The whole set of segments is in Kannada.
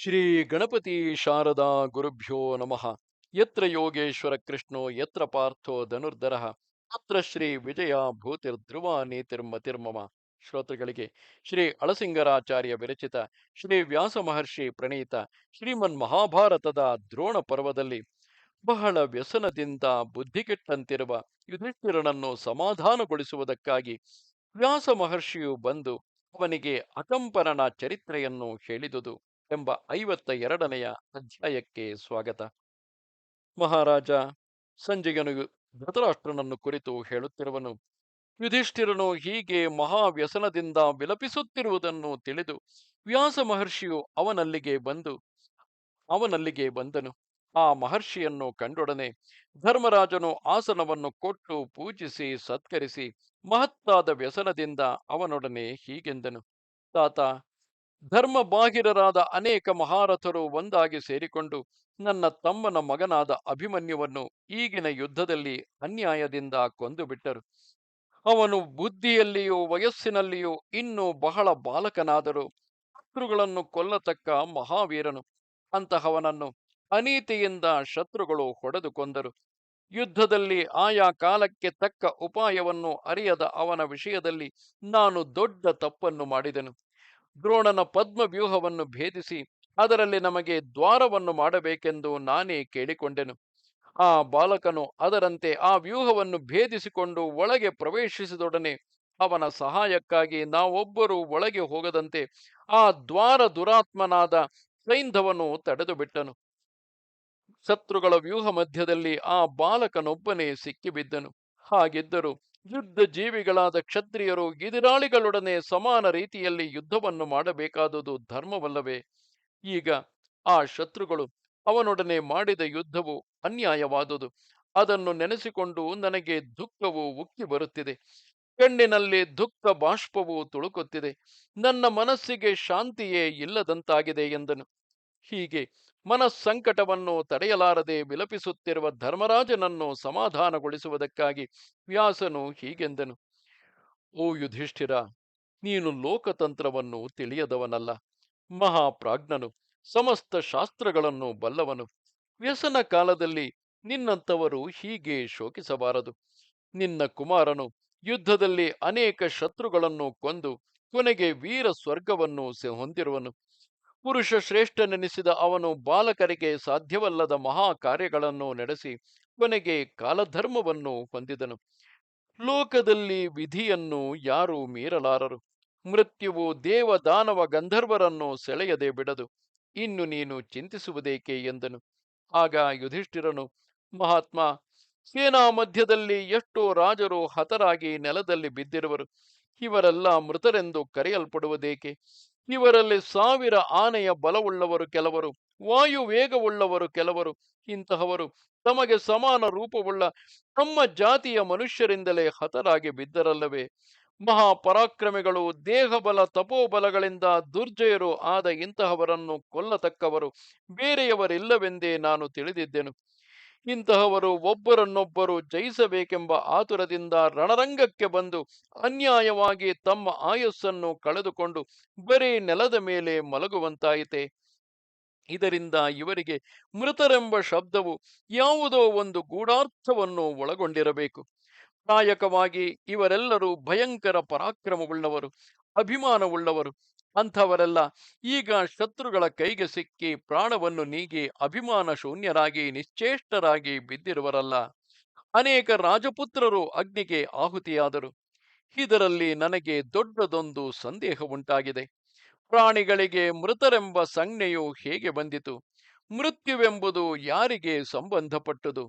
ಶ್ರೀ ಗಣಪತಿ ಶಾರದಾ ಗುರುಭ್ಯೋ ನಮಃ. ಯತ್ರ ಯೋಗೇಶ್ವರ ಕೃಷ್ಣೋ, ಯತ್ರ ಪಾರ್ಥೋ ಧನುರ್ಧರ, ಅತ್ರ ಶ್ರೀ ವಿಜಯ ಭೂತಿರ್ಧ್ರುವ ನೀತಿರ್ಮತಿರ್ಮಮ ಶ್ರೋತೃಗಳಿಗೆ ಶ್ರೀ ಅಳಸಿಂಗರಾಚಾರ್ಯ ವಿರಚಿತ, ಶ್ರೀ ವ್ಯಾಸ ಮಹರ್ಷಿ ಪ್ರಣೀತ, ಶ್ರೀಮನ್ ಮಹಾಭಾರತದ ದ್ರೋಣ ಪರ್ವದಲ್ಲಿ ಬಹಳ ವ್ಯಸನದಿಂದ ಬುದ್ಧಿಗೆಟ್ಟಂತಿರುವ ಯುಧಿಷ್ಠಿರನನ್ನು ಸಮಾಧಾನಗೊಳಿಸುವುದಕ್ಕಾಗಿ ವ್ಯಾಸ ಮಹರ್ಷಿಯು ಬಂದು ಅವನಿಗೆ ಅಕಂಪನನ ಚರಿತ್ರೆಯನ್ನು ಹೇಳಿದುದು. ಎಂಬ ಐವತ್ತ ಎರಡನೆಯ ಅಧ್ಯಾಯಕ್ಕೆ ಸ್ವಾಗತ. ಮಹಾರಾಜ ಸಂಜಯನು ಧೃತರಾಷ್ಟ್ರನನ್ನು ಕುರಿತು ಹೇಳುತ್ತಿರುವನು. ಯುಧಿಷ್ಠಿರನು ಹೀಗೆ ಮಹಾವ್ಯಸನದಿಂದ ವಿಲಪಿಸುತ್ತಿರುವುದನ್ನು ತಿಳಿದು ವ್ಯಾಸ ಮಹರ್ಷಿಯು ಅವನಲ್ಲಿಗೆ ಬಂದು ಅವನಲ್ಲಿಗೆ ಬಂದನು. ಆ ಮಹರ್ಷಿಯನ್ನು ಕಂಡೊಡನೆ ಧರ್ಮರಾಜನು ಆಸನವನ್ನು ಕೊಟ್ಟು ಪೂಜಿಸಿ ಸತ್ಕರಿಸಿ ಮಹತ್ತಾದ ವ್ಯಸನದಿಂದ ಅವನೊಡನೆ ಹೀಗೆಂದನು. ತಾತ ಧರ್ಮ ಬಾಹಿರರಾದ ಅನೇಕ ಮಹಾರಥರು ಒಂದಾಗಿ ಸೇರಿಕೊಂಡು ನನ್ನ ತಮ್ಮನ ಮಗನಾದ ಅಭಿಮನ್ಯುವನ್ನು ಈಗಿನ ಯುದ್ಧದಲ್ಲಿ ಅನ್ಯಾಯದಿಂದ ಕೊಂದು ಬಿಟ್ಟರು ಅವನು ಬುದ್ಧಿಯಲ್ಲಿಯೂ ವಯಸ್ಸಿನಲ್ಲಿಯೂ ಇನ್ನೂ ಬಹಳ ಬಾಲಕನಾದರೂ ಶತ್ರುಗಳನ್ನು ಕೊಲ್ಲತಕ್ಕ ಮಹಾವೀರನು ಅಂತಹವನನ್ನು ಅನೀತಿಯಿಂದ ಶತ್ರುಗಳು ಹೊಡೆದು ಕೊಂದರು ಯುದ್ಧದಲ್ಲಿ ಆಯಾ ಕಾಲಕ್ಕೆ ತಕ್ಕ ಉಪಾಯವನ್ನು ಅರಿಯದ ಅವನ ವಿಷಯದಲ್ಲಿ ನಾನು ದೊಡ್ಡ ತಪ್ಪನ್ನು ಮಾಡಿದೆನು. ದ್ರೋಣನ ಪದ್ಮ ವ್ಯೂಹವನ್ನು ಭೇದಿಸಿ ಅದರಲ್ಲಿ ನಮಗೆ ದ್ವಾರವನ್ನು ಮಾಡಬೇಕೆಂದು ನಾನೇ ಕೇಳಿಕೊಂಡೆನು. ಆ ಬಾಲಕನು ಅದರಂತೆ ಆ ವ್ಯೂಹವನ್ನು ಭೇದಿಸಿಕೊಂಡು ಒಳಗೆ ಪ್ರವೇಶಿಸಿದೊಡನೆ ಅವನ ಸಹಾಯಕ್ಕಾಗಿ ನಾವೊಬ್ಬರು ಒಳಗೆ ಹೋಗದಂತೆ ಆ ದ್ವಾರ ದುರಾತ್ಮನಾದ ಸೈಂಧವನು ತಡೆದು ಬಿಟ್ಟನು ಶತ್ರುಗಳ ವ್ಯೂಹ ಮಧ್ಯದಲ್ಲಿ ಆ ಬಾಲಕನೊಬ್ಬನೇ ಸಿಕ್ಕಿಬಿದ್ದನು. ಹಾಗಿದ್ದರೂ ಯುದ್ಧ ಜೀವಿಗಳಾದ ಕ್ಷತ್ರಿಯರು ಗಿದಿರಾಳಿಗಳೊಡನೆ ಸಮಾನ ರೀತಿಯಲ್ಲಿ ಯುದ್ಧವನ್ನು ಮಾಡಬೇಕಾದುದು ಧರ್ಮವಲ್ಲವೇ? ಈಗ ಆ ಶತ್ರುಗಳು ಅವನೊಡನೆ ಮಾಡಿದ ಯುದ್ಧವು ಅನ್ಯಾಯವಾದುದು. ಅದನ್ನು ನೆನೆಸಿಕೊಂಡು ನನಗೆ ದುಃಖವು ಉಕ್ಕಿ ಬರುತ್ತಿದೆ. ಕಣ್ಣಿನಲ್ಲಿ ದುಃಖ ಬಾಷ್ಪವು ತುಳುಕುತ್ತಿದೆ. ನನ್ನ ಮನಸ್ಸಿಗೆ ಶಾಂತಿಯೇ ಇಲ್ಲದಂತಾಗಿದೆ ಎಂದನು. ಹೀಗೆ ಮನಸ್ಸಂಕಟವನ್ನು ತಡೆಯಲಾರದೆ ವಿಲಪಿಸುತ್ತಿರುವ ಧರ್ಮರಾಜನನ್ನು ಸಮಾಧಾನಗೊಳಿಸುವುದಕ್ಕಾಗಿ ವ್ಯಾಸನು ಹೀಗೆಂದನು. ಓ ಯುಧಿಷ್ಠಿರ, ನೀನು ಲೋಕತಂತ್ರವನ್ನು ತಿಳಿಯದವನಲ್ಲ. ಮಹಾಪ್ರಾಜ್ಞನು, ಸಮಸ್ತ ಶಾಸ್ತ್ರಗಳನ್ನು ಬಲ್ಲವನು. ವ್ಯಸನ ಕಾಲದಲ್ಲಿ ನಿನ್ನಂಥವರು ಹೀಗೆ ಶೋಕಿಸಬಾರದು. ನಿನ್ನ ಕುಮಾರನು ಯುದ್ಧದಲ್ಲಿ ಅನೇಕ ಶತ್ರುಗಳನ್ನು ಕೊಂದು ಕೊನೆಗೆ ವೀರ ಸ್ವರ್ಗವನ್ನು ಹೊಂದಿರುವನು. ಪುರುಷ ಶ್ರೇಷ್ಠನೆನಿಸಿದ ಅವನು ಬಾಲಕರಿಗೆ ಸಾಧ್ಯವಲ್ಲದ ಮಹಾ ಕಾರ್ಯಗಳನ್ನು ನಡೆಸಿ ಕೊನೆಗೆ ಕಾಲಧರ್ಮವನ್ನು ಹೊಂದಿದನು. ಲೋಕದಲ್ಲಿ ವಿಧಿಯನ್ನು ಯಾರೂ ಮೀರಲಾರರು. ಮೃತ್ಯುವು ದೇವ ದಾನವ ಗಂಧರ್ವರನ್ನು ಸೆಳೆಯದೆ ಬಿಡದು. ಇನ್ನು ನೀನು ಚಿಂತಿಸುವುದೇಕೆ ಎಂದನು. ಆಗ ಯುಧಿಷ್ಠಿರನು, ಮಹಾತ್ಮ, ಸೇನಾ ಮಧ್ಯದಲ್ಲಿ ಎಷ್ಟೋ ರಾಜರು ಹತರಾಗಿ ನೆಲದಲ್ಲಿ ಬಿದ್ದಿರುವರು. ಇವರೆಲ್ಲ ಮೃತರೆಂದು ಕರೆಯಲ್ಪಡುವುದೇಕೆ? ಇವರಲ್ಲಿ ಸಾವಿರ ಆನೆಯ ಬಲವುಳ್ಳವರು ಕೆಲವರು, ವಾಯು ವೇಗವುಳ್ಳವರು ಕೆಲವರು, ಇಂತಹವರು ತಮಗೆ ಸಮಾನ ರೂಪವುಳ್ಳ ತಮ್ಮ ಜಾತಿಯ ಮನುಷ್ಯರಿಂದಲೇ ಹತರಾಗಿ ಬಿದ್ದರಲ್ಲವೇ? ಮಹಾಪರಾಕ್ರಮಿಗಳು, ದೇಹಬಲ ತಪೋಬಲಗಳಿಂದ ದುರ್ಜಯರು ಆದ ಇಂತಹವರನ್ನು ಕೊಲ್ಲತಕ್ಕವರು ಬೇರೆಯವರಿಲ್ಲವೆಂದೇ ನಾನು ತಿಳಿದಿದ್ದೆನು. ಇಂತಹವರು ಒಬ್ಬರನ್ನೊಬ್ಬರು ಜಯಿಸಬೇಕೆಂಬ ಆತುರದಿಂದ ರಣರಂಗಕ್ಕೆ ಬಂದು ಅನ್ಯಾಯವಾಗಿ ತಮ್ಮ ಆಯಸ್ಸನ್ನು ಕಳೆದುಕೊಂಡು ಬರೀ ನೆಲದ ಮೇಲೆ ಮಲಗುವಂತಾಯಿತೆ. ಇದರಿಂದ ಇವರಿಗೆ ಮೃತರೆಂಬ ಶಬ್ದವು ಯಾವುದೋ ಒಂದು ಗೂಢಾರ್ಥವನ್ನು ಒಳಗೊಂಡಿರಬೇಕು. ಪ್ರಾಯಕವಾಗಿ ಇವರೆಲ್ಲರೂ ಭಯಂಕರ ಪರಾಕ್ರಮವುಳ್ಳವರು, ಅಭಿಮಾನವುಳ್ಳವರು ಅಂಥವರೆಲ್ಲ ಈಗ ಶತ್ರುಗಳ ಕೈಗೆ ಸಿಕ್ಕಿ ಪ್ರಾಣವನ್ನು ನೀಗಿ ಅಭಿಮಾನ ಶೂನ್ಯರಾಗಿ, ನಿಶ್ಚೇಷ್ಟರಾಗಿ ಬಿದ್ದಿರುವರಲ್ಲ. ಅನೇಕ ರಾಜಪುತ್ರರು ಅಗ್ನಿಗೆ ಆಹುತಿಯಾದರು. ಇದರಲ್ಲಿ ನನಗೆ ದೊಡ್ಡದೊಂದು ಸಂದೇಹ ಉಂಟಾಗಿದೆ ಪ್ರಾಣಿಗಳಿಗೆ ಮೃತರೆಂಬ ಸಂಜ್ಞೆಯು ಹೇಗೆ ಬಂದಿತು? ಮೃತ್ಯುವೆಂಬುದು ಯಾರಿಗೆ ಸಂಬಂಧಪಟ್ಟುದು?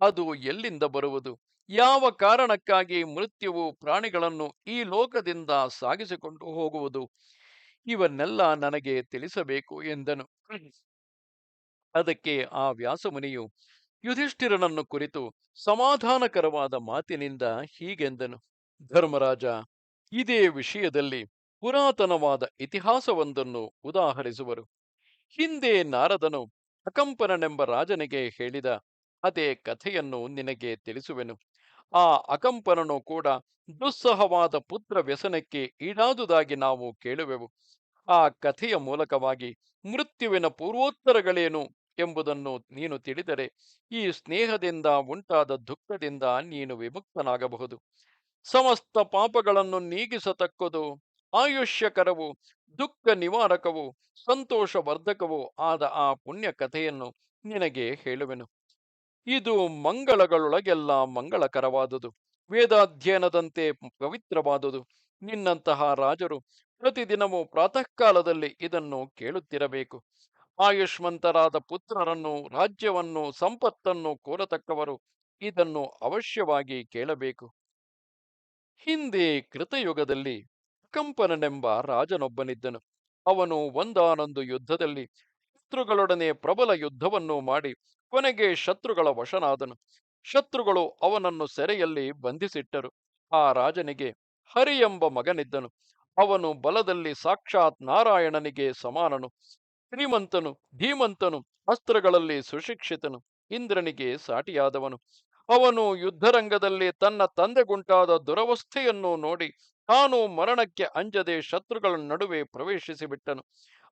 ಅದು ಎಲ್ಲಿಂದ ಬರುವುದು? ಯಾವ ಕಾರಣಕ್ಕಾಗಿ ಮೃತ್ಯುವು ಪ್ರಾಣಿಗಳನ್ನು ಈ ಲೋಕದಿಂದ ಸಾಗಿಸಿಕೊಂಡು ಹೋಗುವುದು? ಇವನ್ನೆಲ್ಲ ನನಗೆ ತಿಳಿಸಬೇಕು ಎಂದನು. ಅದಕ್ಕೆ ಆ ವ್ಯಾಸಮುನಿಯು ಯುಧಿಷ್ಠಿರನನ್ನು ಕುರಿತು ಸಮಾಧಾನಕರವಾದ ಮಾತಿನಿಂದ ಹೀಗೆಂದನು. ಧರ್ಮರಾಜ, ಇದೇ ವಿಷಯದಲ್ಲಿ ಪುರಾತನವಾದ ಇತಿಹಾಸವೊಂದನ್ನು ಉದಾಹರಿಸುವರು. ಹಿಂದೆ ನಾರದನು ಅಕಂಪನನೆಂಬ ರಾಜನಿಗೆ ಹೇಳಿದ ಅದೇ ಕಥೆಯನ್ನು ನಿನಗೆ ತಿಳಿಸುವೆನು. ಆ ಅಕಂಪನನು ಕೂಡ ದುಸ್ಸಹವಾದ ಪುತ್ರ ವ್ಯಸನಕ್ಕೆ ಈಡಾದುದಾಗಿ ನಾವು ಕೇಳುವೆವು. ಆ ಕಥೆಯ ಮೂಲಕವಾಗಿ ಮೃತ್ಯುವಿನ ಪೂರ್ವೋತ್ತರಗಳೇನು ಎಂಬುದನ್ನು ನೀನು ತಿಳಿದರೆ ಈ ಸ್ನೇಹದಿಂದ ಉಂಟಾದ ದುಃಖದಿಂದ ನೀನು ವಿಮುಕ್ತನಾಗಬಹುದು. ಸಮಸ್ತ ಪಾಪಗಳನ್ನು ನೀಗಿಸತಕ್ಕದು ಆಯುಷ್ಯಕರವು ದುಃಖ ನಿವಾರಕವು ಸಂತೋಷವರ್ಧಕವೂ ಆದ ಆ ಪುಣ್ಯ ಕಥೆಯನ್ನು ನಿನಗೆ ಹೇಳುವೆನು. ಇದು ಮಂಗಳಗಳೊಳಗೆಲ್ಲ ಮಂಗಳಕರವಾದುದು. ವೇದಾಧ್ಯಯನದಂತೆ ಪವಿತ್ರವಾದುದು. ನಿನ್ನಂತಹ ರಾಜರು ಪ್ರತಿದಿನವೂ ಪ್ರಾತಃ ಕಾಲದಲ್ಲಿ ಇದನ್ನು ಕೇಳುತ್ತಿರಬೇಕು. ಆಯುಷ್ಮಂತರಾದ ಪುತ್ರರನ್ನು, ರಾಜ್ಯವನ್ನು, ಸಂಪತ್ತನ್ನು ಕೋರತಕ್ಕವರು ಇದನ್ನು ಅವಶ್ಯವಾಗಿ ಕೇಳಬೇಕು. ಹಿಂದೆ ಕೃತಯುಗದಲ್ಲಿ ಕಂಪನನೆಂಬ ರಾಜನೊಬ್ಬನಿದ್ದನು. ಅವನು ಒಂದಾನೊಂದು ಯುದ್ಧದಲ್ಲಿ ಶತ್ರುಗಳೊಡನೆ ಪ್ರಬಲ ಯುದ್ಧವನ್ನು ಮಾಡಿ ಕೊನೆಗೆ ಶತ್ರುಗಳ ವಶನಾದನು. ಶತ್ರುಗಳು ಅವನನ್ನು ಸೆರೆಯಲ್ಲಿ ಬಂಧಿಸಿಟ್ಟರು. ಆ ರಾಜನಿಗೆ ಹರಿ ಎಂಬ ಮಗನಿದ್ದನು. ಅವನು ಬಲದಲ್ಲಿ ಸಾಕ್ಷಾತ್ ನಾರಾಯಣನಿಗೆ ಸಮಾನನು. ಶ್ರೀಮಂತನು, ಧೀಮಂತನು, ಅಸ್ತ್ರಗಳಲ್ಲಿ ಸುಶಿಕ್ಷಿತನು, ಇಂದ್ರನಿಗೆ ಸಾಟಿಯಾದವನು. ಅವನು ಯುದ್ಧರಂಗದಲ್ಲಿ ತನ್ನ ತಂದೆಗುಂಟಾದ ದುರವಸ್ಥೆಯನ್ನು ನೋಡಿ ತಾನು ಮರಣಕ್ಕೆ ಅಂಜದೆ ಶತ್ರುಗಳ ನಡುವೆ ಪ್ರವೇಶಿಸಿ ಬಿಟ್ಟನು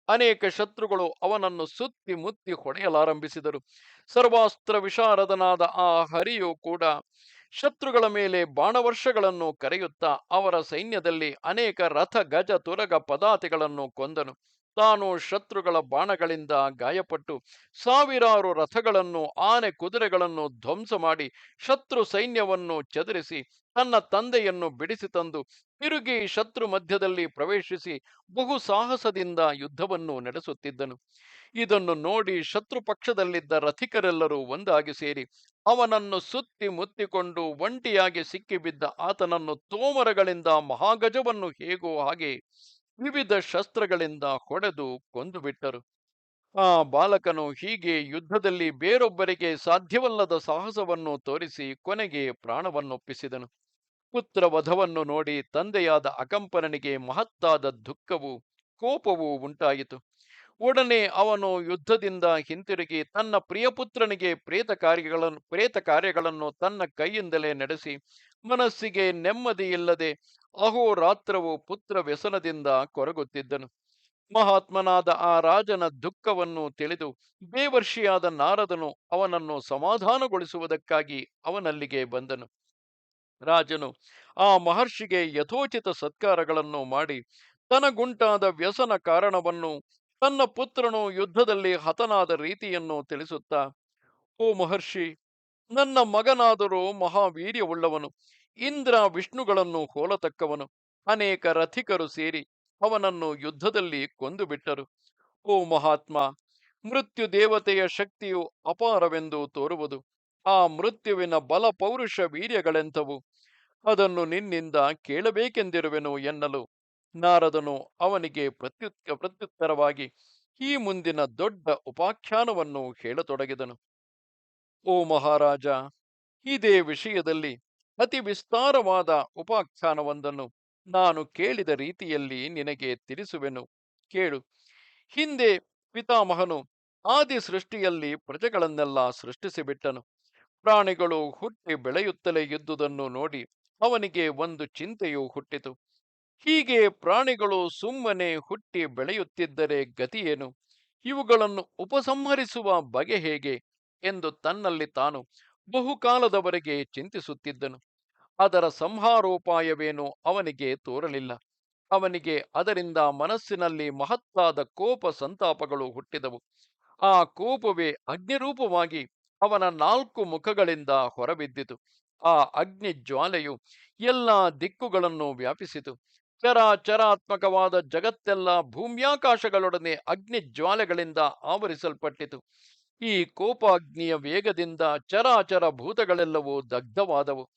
ಅನೇಕ ಶತ್ರುಗಳು ಅವನನ್ನು ಸುತ್ತಿ ಮುತ್ತಿ ಹೊಡೆಯಲಾರಂಭಿಸಿದರು. ಸರ್ವಾಸ್ತ್ರ ವಿಶಾರದನಾದ ಆ ಹರಿಯು ಕೂಡ ಶತ್ರುಗಳ ಮೇಲೆ ಬಾಣವರ್ಷಗಳನ್ನು ಕರೆಯುತ್ತಾ ಅವರ ಸೈನ್ಯದಲ್ಲಿ ಅನೇಕ ರಥ ಗಜ ತುರಗ ಪದಾತಿಗಳನ್ನು ಕೊಂದನು. ತಾನು ಶತ್ರುಗಳ ಬಾಣಗಳಿಂದ ಗಾಯಪಟ್ಟು ಸಾವಿರಾರು ರಥಗಳನ್ನು, ಆನೆ ಕುದುರೆಗಳನ್ನು ಧ್ವಂಸ ಮಾಡಿ ಶತ್ರು ಸೈನ್ಯವನ್ನು ಚದುರಿಸಿ ತನ್ನ ತಂದೆಯನ್ನು ಬಿಡಿಸಿ ತಂದು ತಿರುಗಿ ಶತ್ರು ಮಧ್ಯದಲ್ಲಿ ಪ್ರವೇಶಿಸಿ ಬಹು ಸಾಹಸದಿಂದ ಯುದ್ಧವನ್ನು ನಡೆಸುತ್ತಿದ್ದನು. ಇದನ್ನು ನೋಡಿ ಶತ್ರು ಪಕ್ಷದಲ್ಲಿದ್ದ ರಥಿಕರೆಲ್ಲರೂ ಒಂದಾಗಿ ಸೇರಿ ಅವನನ್ನು ಸುತ್ತಿ ಮುತ್ತಿಕೊಂಡು ಒಂಟಿಯಾಗಿ ಸಿಕ್ಕಿಬಿದ್ದ ಆತನನ್ನು ತೋಮರಗಳಿಂದ ಮಹಾಗಜವನ್ನು ಹೇಗೋ ಹಾಗೆ ವಿವಿಧ ಶಸ್ತ್ರಗಳಿಂದ ಹೊಡೆದು ಕೊಂದುಬಿಟ್ಟರು. ಆ ಬಾಲಕನು ಹೀಗೆ ಯುದ್ಧದಲ್ಲಿ ಬೇರೊಬ್ಬರಿಗೆ ಸಾಧ್ಯವಲ್ಲದ ಸಾಹಸವನ್ನು ತೋರಿಸಿ ಕೊನೆಗೆ ಪ್ರಾಣವನ್ನೊಪ್ಪಿಸಿದನು. ಪುತ್ರ ವಧವನ್ನು ನೋಡಿ ತಂದೆಯಾದ ಅಕಂಪನನಿಗೆ ಮಹತ್ತಾದ ದುಃಖವು ಕೋಪವು ಉಂಟಾಯಿತು. ಒಡನೆ ಅವನು ಯುದ್ಧದಿಂದ ಹಿಂತಿರುಗಿ ತನ್ನ ಪ್ರಿಯಪುತ್ರನಿಗೆ ಪ್ರೇತ ಕಾರ್ಯಗಳನ್ನು ಪ್ರೇತ ಕಾರ್ಯಗಳನ್ನು ತನ್ನ ಕೈಯಿಂದಲೇ ನಡೆಸಿ ಮನಸ್ಸಿಗೆ ನೆಮ್ಮದಿಯಿಲ್ಲದೆ ಅಹೋರಾತ್ರವು ಪುತ್ರ ವ್ಯಸನದಿಂದ ಕೊರಗುತ್ತಿದ್ದನು. ಮಹಾತ್ಮನಾದ ಆ ರಾಜನ ದುಃಖವನ್ನು ತಿಳಿದು ಬೇವರ್ಷಿಯಾದ ನಾರದನು ಅವನನ್ನು ಸಮಾಧಾನಗೊಳಿಸುವುದಕ್ಕಾಗಿ ಅವನಲ್ಲಿಗೆ ಬಂದನು. ರಾಜನು ಆ ಮಹರ್ಷಿಗೆ ಯಥೋಚಿತ ಸತ್ಕಾರಗಳನ್ನು ಮಾಡಿ ತನಗುಂಟಾದ ವ್ಯಸನ ಕಾರಣವನ್ನು ತನ್ನ ಪುತ್ರನು ಯುದ್ಧದಲ್ಲಿ ಹತನಾದ ರೀತಿಯನ್ನು ತಿಳಿಸುತ್ತಾ, ಓ ಮಹರ್ಷಿ ನನ್ನ ಮಗನಾದರೂ ಮಹಾವೀರ್ಯವುಳ್ಳವನು. ಇಂದ್ರ ವಿಷ್ಣುಗಳನ್ನು ಹೋಲತಕ್ಕವನು. ಅನೇಕ ರಥಿಕರು ಸೇರಿ ಅವನನ್ನು ಯುದ್ಧದಲ್ಲಿ ಕೊಂದು ಬಿಟ್ಟರು ಓ ಮಹಾತ್ಮ, ಮೃತ್ಯು ದೇವತೆಯ ಶಕ್ತಿಯು ಅಪಾರವೆಂದು ತೋರುವುದು. ಆ ಮೃತ್ಯುವಿನ ಬಲ ಪೌರುಷ ವೀರ್ಯಗಳೆಂಥವು. ಅದನ್ನು ನಿನ್ನಿಂದ ಕೇಳಬೇಕೆಂದಿರುವೆನು ಎನ್ನಲು ನಾರದನು ಅವನಿಗೆ ಪ್ರತ್ಯುತ್ ಪ್ರತ್ಯುತ್ತರವಾಗಿ ಈ ಮುಂದಿನ ದೊಡ್ಡ ಉಪಾಖ್ಯಾನವನ್ನು ಹೇಳತೊಡಗಿದನು. ಓ ಮಹಾರಾಜ, ಇದೇ ವಿಷಯದಲ್ಲಿ ಅತಿ ವಿಸ್ತಾರವಾದ ಉಪಾಖ್ಯಾನವೊಂದನ್ನು ನಾನು ಕೇಳಿದ ರೀತಿಯಲ್ಲಿ ನಿನಗೆ ತಿಳಿಸುವೆನು. ಕೇಳು. ಹಿಂದೆ ಪಿತಾಮಹನು ಆದಿ ಸೃಷ್ಟಿಯಲ್ಲಿ ಪ್ರಜೆಗಳನ್ನೆಲ್ಲ ಸೃಷ್ಟಿಸಿಬಿಟ್ಟನು. ಪ್ರಾಣಿಗಳು ಹುಟ್ಟಿ ಬೆಳೆಯುತ್ತಲೇ ಇದ್ದುದನ್ನು ನೋಡಿ ಅವನಿಗೆ ಒಂದು ಚಿಂತೆಯು ಹುಟ್ಟಿತು. ಹೀಗೆ ಪ್ರಾಣಿಗಳು ಸುಮ್ಮನೆ ಹುಟ್ಟಿ ಬೆಳೆಯುತ್ತಿದ್ದರೆ ಗತಿಯೇನು? ಇವುಗಳನ್ನು ಉಪಸಂಹರಿಸುವ ಬಗೆ ಹೇಗೆ? ಎಂದು ತನ್ನಲ್ಲಿ ತಾನು ಬಹುಕಾಲದವರೆಗೆ ಚಿಂತಿಸುತ್ತಿದ್ದನು. ಅದರ ಸಂಹಾರೋಪಾಯವೇನೂ ಅವನಿಗೆ ತೋರಲಿಲ್ಲ. ಅವನಿಗೆ ಅದರಿಂದ ಮನಸ್ಸಿನಲ್ಲಿ ಮಹತ್ತಾದ ಕೋಪ ಸಂತಾಪಗಳು ಹುಟ್ಟಿದವು. ಆ ಕೋಪವೇ ಅಗ್ನಿರೂಪವಾಗಿ ಅವನ ನಾಲ್ಕು ಮುಖಗಳಿಂದ ಹೊರಬಿದ್ದಿತು. ಆ ಅಗ್ನಿ ಜ್ವಾಲೆಯು ಎಲ್ಲ ದಿಕ್ಕುಗಳನ್ನು ವ್ಯಾಪಿಸಿತು. ಚರಾಚರಾತ್ಮಕವಾದ ಜಗತ್ತೆಲ್ಲ ಭೂಮ್ಯಾಕಾಶಗಳೊಡನೆ ಅಗ್ನಿ ಜ್ವಾಲೆಗಳಿಂದ ಆವರಿಸಲ್ಪಟ್ಟಿತು. ಈ ಕೋಪಾಗ್ನಿಯ ವೇಗದಿಂದ ಚರಾಚರ ಭೂತಗಳೆಲ್ಲವೂ ದಗ್ಧವಾದವು.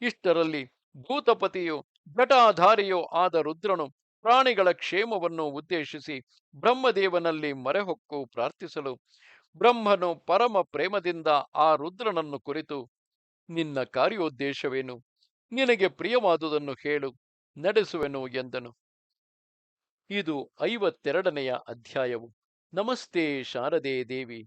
ಇಷ್ಟರಲ್ಲಿ ಭೂತಪತಿಯು ಘಟಾಧಾರಿಯೋ ಆದ ರುದ್ರನು ಪ್ರಾಣಿಗಳ ಕ್ಷೇಮವನ್ನು ಉದ್ದೇಶಿಸಿ ಬ್ರಹ್ಮದೇವನಲ್ಲಿ ಮರೆಹೊಕ್ಕು ಪ್ರಾರ್ಥಿಸಲು ಬ್ರಹ್ಮನು ಪರಮ ಪ್ರೇಮದಿಂದ ಆ ರುದ್ರನನ್ನು ಕುರಿತು, ನಿನ್ನ ಕಾರ್ಯೋದ್ದೇಶವೇನು? ನಿನಗೆ ಪ್ರಿಯವಾದುದನ್ನು ಹೇಳು, ನಡೆಸುವೆನು ಎಂದನು. ಇದು ಐವತ್ತೆರಡನೆಯ ಅಧ್ಯಾಯವು. ನಮಸ್ತೆ ಶಾರದೆ ದೇವಿ.